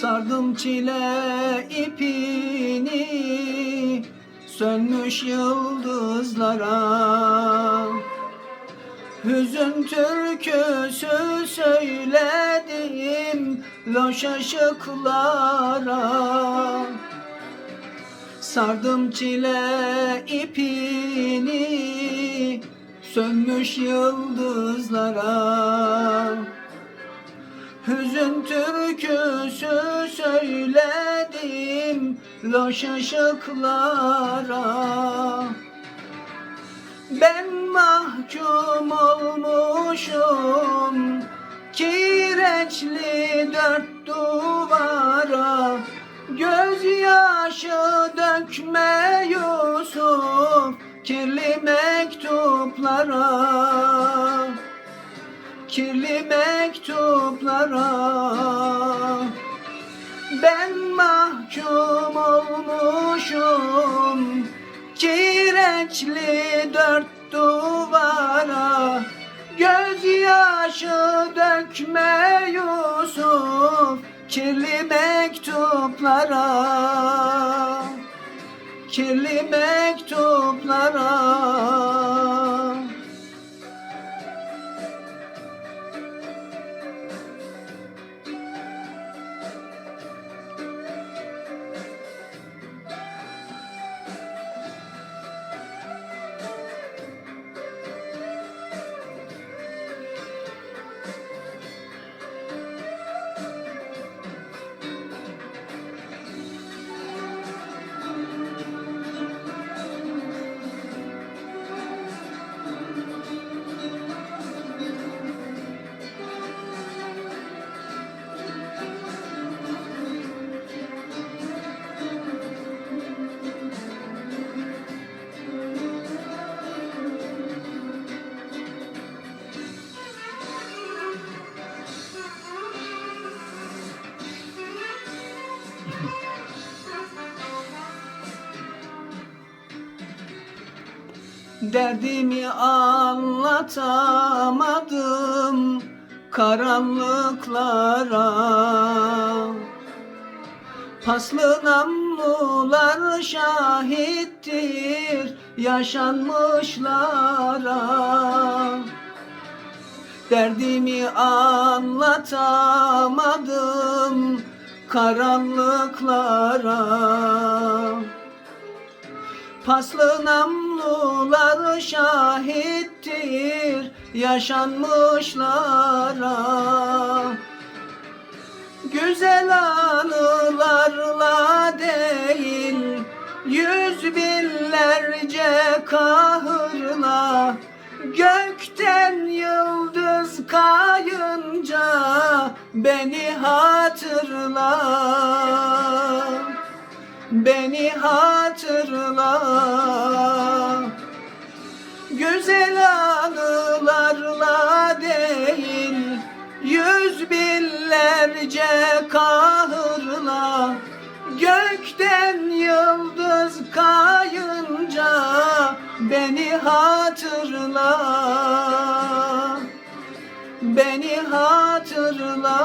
Sardım çile ipini Sönmüş yıldızlara. Hüzün türküsü söyledim Loş ışıklara. Sardım çile ipini Sönmüş yıldızlara Hüzün türküsü söyledim Loş ışıklara. Ben mahkum olmuşum Kireçli dört duvara. Gözyaşı dökme Yusuf Kirli mektuplara. Kirli mektuplara Ben mahkum olmuşum Kireçli dört duvara. Gözyaşı dökme Yusuf Kirli mektuplara. Kirli mektuplara Derdimi anlatamadım karanlıklara. Paslı namlular şahittir yaşanmışlara. Derdimi anlatamadım karanlıklara. Paslı namlular şahittir yaşanmışlara. Güzel anılarla değil Yüz binlerce kahırla. Gökten yıldız kayınca Beni hatırla. Beni hatırla Güzel anılarla değil Yüz binlerce kahırla. Gökten yıldız kayınca Beni hatırla. Beni hatırla